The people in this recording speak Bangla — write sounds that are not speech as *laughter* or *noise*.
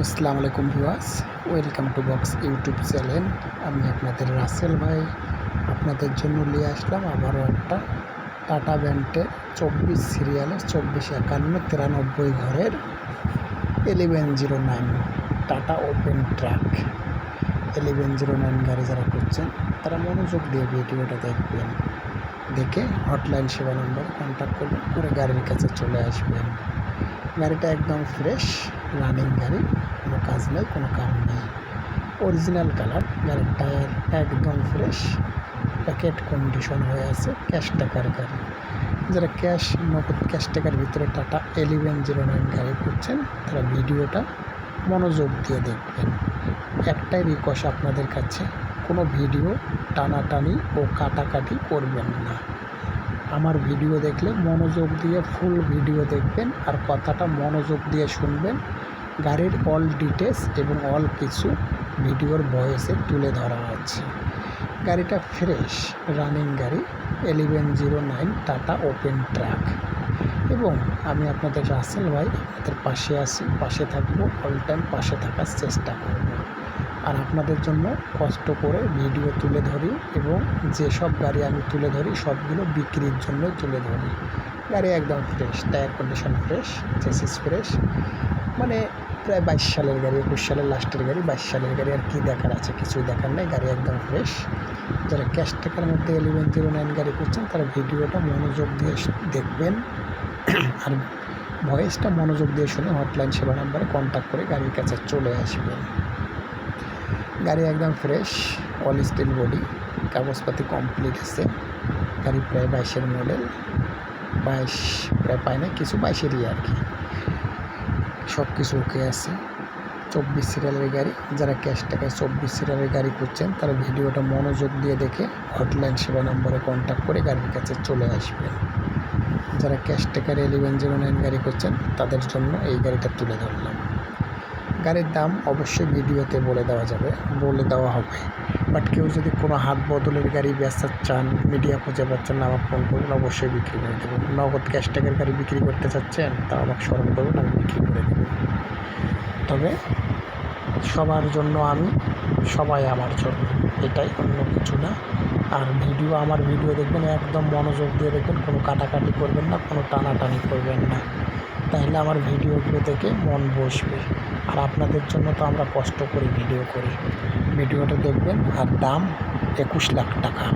আসসালামু আলাইকুম viewers. Welcome to box YouTube channel. আমি আপনাদের রাসেল ভাই। আপনাদের জন্য নিয়ে আসলাম আবারও একটা টাটা ব্যান্ডের চব্বিশ সিরিয়ালের চব্বিশ একান্ন তিরানব্বই ঘরের eleven zero nine Tata open truck eleven zero nine গাড়ি যারা করছেন তারা মনোযোগ দিয়ে ভিডিওটা দেখবেন। দেখে হটলাইন সেবা নম্বরে কন্ট্যাক্ট করবেন, করে গাড়ির কাছে চলে আসবেন। গাড়িটা একদম ফ্রেশ রানিং গাড়ি, কোনো কাজ নেই, কোনো কাম নেই। অরিজিনাল কালার গাড়ির টায়ার একদম ফ্রেশ প্যাকেট কন্ডিশন হয়ে আছে ক্যাশ টাকার গাড়ি। যারা ক্যাশ নগদ ক্যাশ টাকার ভিতরে টাটা এলিভেন জিরো নাইন গাড়ি করছেন তারা ভিডিওটা মনোযোগ দিয়ে দেখবেন। একটাই রিকোয়েস্ট আপনাদের কাছে, কোনো ভিডিও টানাটানি ও কাটাকাটি করবেন না। আমার ভিডিও দেখলে মনোযোগ দিয়ে ফুল ভিডিও দেখবেন আর কথাটা মনোযোগ দিয়ে শুনবেন। গাড়ির অল ডিটেলস এবং অল কিছু ভিডিওর ভয়েসে তুলে ধরা আছে। গাড়িটা ফ্রেশ রানিং গাড়ি eleven zero nine Tata open truck এবং আমি আপনাদের রাসেল ভাই, আপনাদের পাশে আছি, পাশে থাকব অল টাইম পাশে থাকার চেষ্টা করব। আর আপনাদের জন্য কষ্ট করে ভিডিও তুলে ধরি এবং যেসব গাড়ি আমি তুলে ধরি, সবগুলো বিক্রির জন্য তুলে ধরি। গাড়ি একদম fresh tyre condition fresh chassis fresh মানে প্রায় বাইশ সালের গাড়ি, একুশ সালের লাস্টের গাড়ি, বাইশ সালের গাড়ি আর কী দেখার আছে, কিছুই দেখার নেই। গাড়ি একদম ফ্রেশ যারা ক্যাশ টাকার মধ্যে এলিভেন জিরো নাইন গাড়ি করছেন তারা ভিডিওটা মনোযোগ দিয়ে দেখবেন। *clears throat* আর ভয়েসটা মনোযোগ দিয়ে শুনে হটলাইন সেবা নাম্বারে কন্ট্যাক্ট করে গাড়ির কাছে চলে আসবেন। গাড়ি একদম ফ্রেশ অল স্টিল বডি কাগজপাতি কমপ্লিট আছে। গাড়ি প্রায় বাইশের মডেল বাইশ, প্রায় পায় না কিছু বাইশেরই আর কি। সব কিছু ওকে আছে। চব্বিশ সিরিয়ালের গাড়ি, যারা ক্যাশ টাকায় চব্বিশ সিরিয়ালের গাড়ি করছেন তারা ভিডিওটা মনোযোগ দিয়ে দেখে হটলাইন সেবা নম্বরে কন্ট্যাক্ট করে গাড়ির কাছে চলে আসবেন। যারা ক্যাশ টাকার এলিভেন জিরো নাইন গাড়ি করছেন তাদের জন্য এই গাড়িটা তুলে ধরলাম। গাড়ির দাম অবশ্যই ভিডিওতে বলে দেওয়া যাবে, বলে দেওয়া হবে। বাট কেউ যদি কোনো হাত বদলের গাড়ি বেচার চান, মিডিয়া খুঁজে পাচ্ছেন না, আমার ফোন করবেন অবশ্যই বিক্রি করে দেবেন নগদ ক্যাশ টাকার গাড়ি বিক্রি করতে চাচ্ছেন তা আমাকে স্মরণ করবেন আমি বিক্রি করে দেবো। তবে সবার জন্য আমি, সবাই আমার জন্য, এটাই অন্য কিছু না। আর ভিডিও, আমার ভিডিও দেখবেন, একদম মনোযোগ দিয়ে দেখবেন, কোনো কাটাকাটি করবেন না, কোনো টানাটানি করবেন না। তাহলে আমার ভিডিওগুলো দেখে মন বসবে। আর আপনাদের জন্য তো আমরা কষ্ট করে ভিডিও করি। ভিডিওটা দেখবেন, আর দাম একুশ লাখ টাকা।